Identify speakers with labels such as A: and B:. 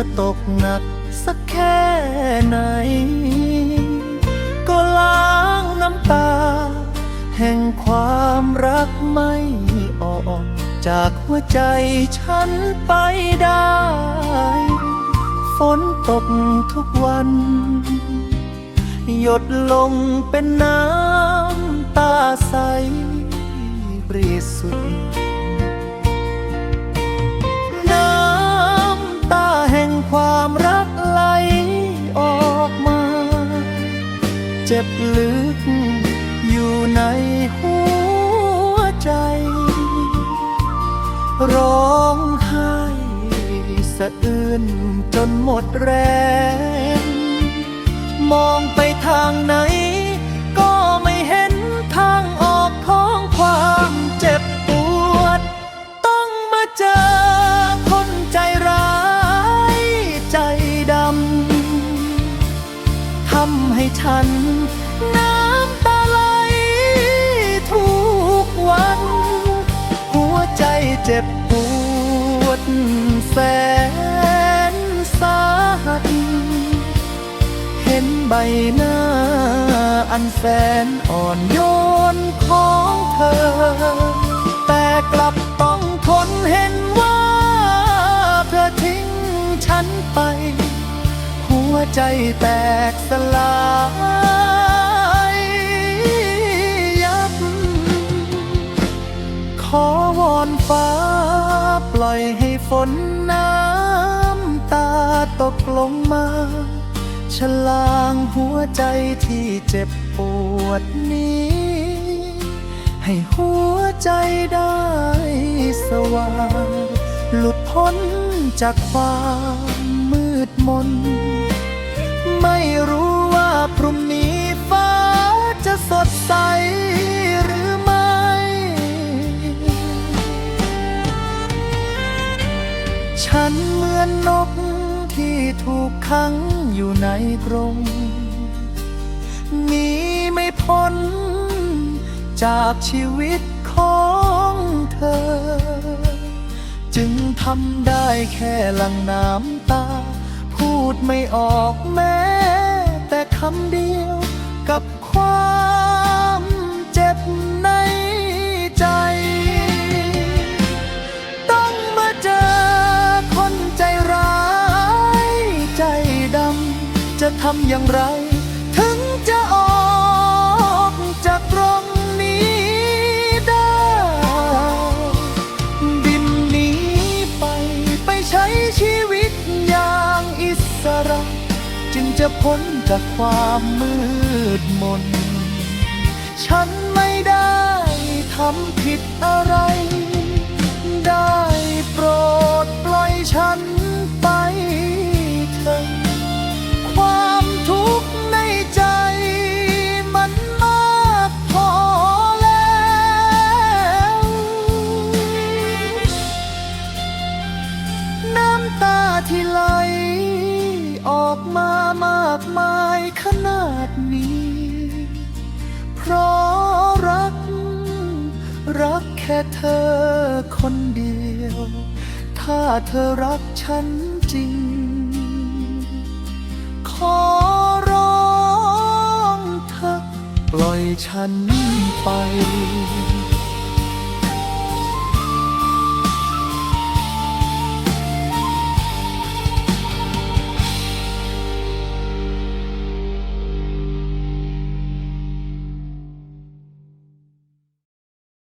A: จะตกหนักสักแค่ไหน ก็ล้างน้ำตา แห่งความรักไม่ออก จากหัวใจฉันไปได้ ฝนตกทุกวัน หยดลงเป็นน้ำตาใสบริสุทธิ์ เจ็บลึก อยู่ในหัวใจ ร้องไห้สะอื้นจนหมดแรง ฉัน น้ำตาไหลทุกวัน หัวใจเจ็บปวดแสนสาหัส เห็นใบหน้าอันแสนอ่อนโยนของเธอ แต่กลับต้องทนเห็น วใจแตกสลายยับ ขอวอนฟ้า ปล่อยให้ฝนน้ำตาตกลงมาฉลางหัวใจที่เจ็บปวดนี้ ให้หัวใจได้สว่าง หลุดพ้นจากความมืดมน ไม่รู้ว่าพรุ่งนี้ฟ้าจะสดใสหรือไม่ ฉันเหมือนนกที่ถูกขังอยู่ในกรงหนีไม่พ้นจากชีวิตของเธอ จึงทำได้แค่หลังน้ำตา พูดไม่ออกแม้ แต่คำเดียวกับความเจ็บในใจ ต้องมาเจอคนใจร้ายใจดำจะทำอย่างไร จะพ้นจากความมืดมน ฉันไม่ได้ เธอคนเดียว ถ้าเธอรักฉันจริง ขอร้องเธอปล่อยฉันไป